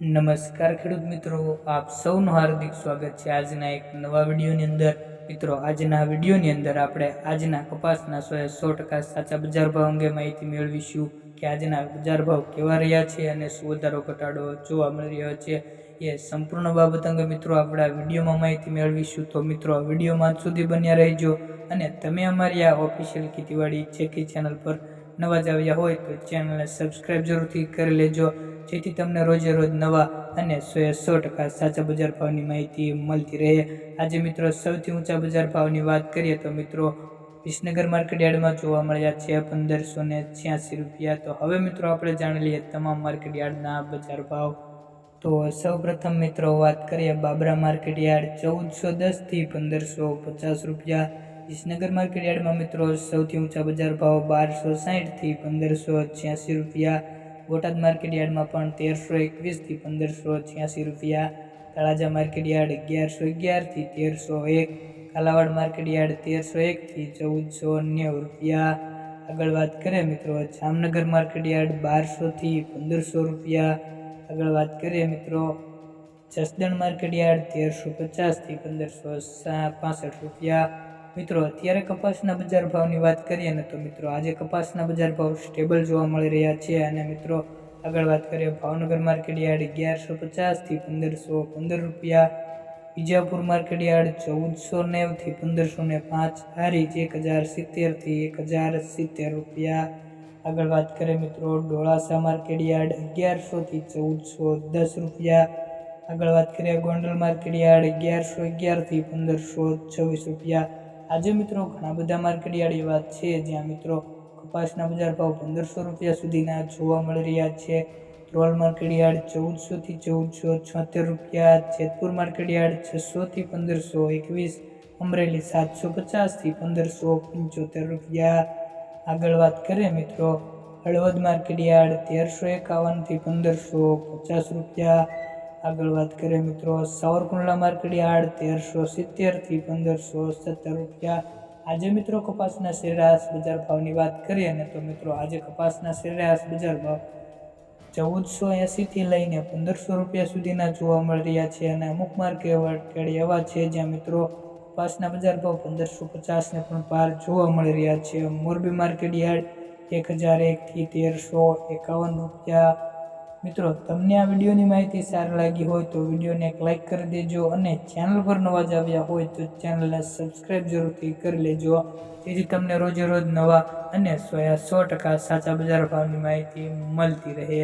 નમસ્કાર ખેડૂત મિત્રો, આપ સૌનું હાર્દિક સ્વાગત છે. આજના એક નવા વિડીયોની અંદર, મિત્રો, આજના વિડીયોની અંદર આપણે આજના કપાસના સોએ સો ટકા સાચા બજાર ભાવ અંગે માહિતી મેળવીશું કે આજના બજાર ભાવ કેવા રહ્યા છે અને શું વધારો ઘટાડો જોવા મળી રહ્યો છે એ સંપૂર્ણ બાબત અંગે મિત્રો આપણે આ વિડીયોમાં માહિતી મેળવીશું. તો મિત્રો વિડીયોમાં સુધી બન્યા રહેજો અને તમે અમારી આ ઓફિશિયલ ખેતીવાડી ચેકી ચેનલ પર નવા જ આવ્યા હોય તો ચેનલને સબસ્ક્રાઈબ જરૂરથી કરી લેજો જેથી તમને રોજે રોજ નવા અને સો સો ટકા સાચા બજાર ભાવની માહિતી મળતી રહે. આજે મિત્રો સૌથી ઊંચા બજાર ભાવની વાત કરીએ તો મિત્રો વિસનગર માર્કેટ યાર્ડમાં જોવા મળ્યા છે પંદરસો ને છ્યાસી રૂપિયા. તો હવે મિત્રો આપણે જાણી લઈએ તમામ માર્કેટ યાર્ડના બજાર ભાવ. તો સૌ પ્રથમ મિત્રો વાત કરીએ બાબરા માર્કેટ યાર્ડ ચૌદસો દસથી પંદરસો પચાસ રૂપિયા. વિસનગર માર્કેટ યાર્ડમાં મિત્રો સૌથી ઊંચા બજાર ભાવ બારસો સાહીઠથી પંદરસો છ્યાસી રૂપિયા. બોટાદ માર્કેટ યાર્ડમાં પણ તેરસો એકવીસથી પંદરસો છ્યાસી રૂપિયા, તળાજા માર્કેટયાર્ડ અગિયારસો અગિયારથી તેરસો એક કાલાવાડ માર્કેટયાર્ડ તેરસો એકથી ચૌદસો નેવું રૂપિયા. આગળ વાત કરીએ મિત્રો, જામનગર માર્કેટયાર્ડ બારસોથી પંદરસો રૂપિયા. આગળ વાત કરીએ મિત્રો, જસદણ માર્કેટયાર્ડ તેરસો પચાસથી પંદરસો પાસઠ રૂપિયા. મિત્રો, અત્યારે કપાસના બજાર ભાવની વાત કરીએ ને તો મિત્રો, આજે કપાસના બજાર ભાવ સ્ટેબલ જોવા મળી રહ્યા છે અને મિત્રો, આગળ વાત કરીએ ભાવનગર માર્કેટ યાર્ડ અગિયારસો પચાસથી પંદરસો પંદર રૂપિયા, વિજાપુર માર્કેટ યાર્ડ ચૌદસો નેવથી પંદરસો ને પાંચ, હારીજ એક હજાર સિત્તેરથી એક હજાર સિત્તેર રૂપિયા. આગળ વાત કરીએ મિત્રો, ડોળાસા માર્કેટ યાર્ડ અગિયારસોથી ચૌદસો દસ રૂપિયા. આગળ વાત કરીએ ગોંડલ માર્કેટ યાર્ડ અગિયારસો અગિયારથી પંદરસો છવ્વીસ રૂપિયા. આજે મિત્રો ઘણા બધા માર્કેટયાર્ડ એવા છે, જ્યાં મિત્રો કપાસના બજાર ભાવ પંદરસો રૂપિયા સુધીના જોવા મળી રહ્યા છે. રોલ માર્કેટયાર્ડ ચૌદસોથી ચૌદસો છોતેર રૂપિયા, જેતપુર માર્કેટયાર્ડ છસોથી પંદરસો એકવીસ, અમરેલી સાતસો પચાસથી પંદરસો પંચોતેર રૂપિયા. આગળ વાત કરીએ મિત્રો, હળવદ માર્કેટયાર્ડ તેરસો એકાવનથી પંદરસો પચાસ રૂપિયા. આગળ વાત કરીએ મિત્રો, સાવરકુંડલા માર્કેટ યાર્ડ તેરસો સિત્તેરથી પંદરસો સત્તર રૂપિયા. આજે મિત્રો કપાસના સરેરાશ બજાર ભાવની વાત કરીએ ને તો મિત્રો, આજે કપાસના સરેરાશ બજાર ભાવ ચૌદસો એંસીથી લઈને પંદરસો રૂપિયા સુધીના જોવા મળી રહ્યા છે અને અમુક માર્કેટ એવા છે જ્યાં મિત્રો કપાસના બજાર ભાવ પંદરસો પચાસને પણ પાર જોવા મળી રહ્યા છે. મોરબી માર્કેટ યાર્ડ એક હજાર એકથી તેરસો એકાવન રૂપિયા મિત્રો, તમને આ વિડીયોની માહિતી સારી લાગી હોય તો વિડીયોને એક લાઇક કરી દેજો અને ચેનલ પર નવા જ આવ્યા હોય તો ચેનલને સબસ્ક્રાઈબ જરૂરથી કરી લેજો. તેથી તમને રોજે રોજ નવા અને સો સો ટકા સાચા બજાર ભાવની માહિતી મળતી રહે.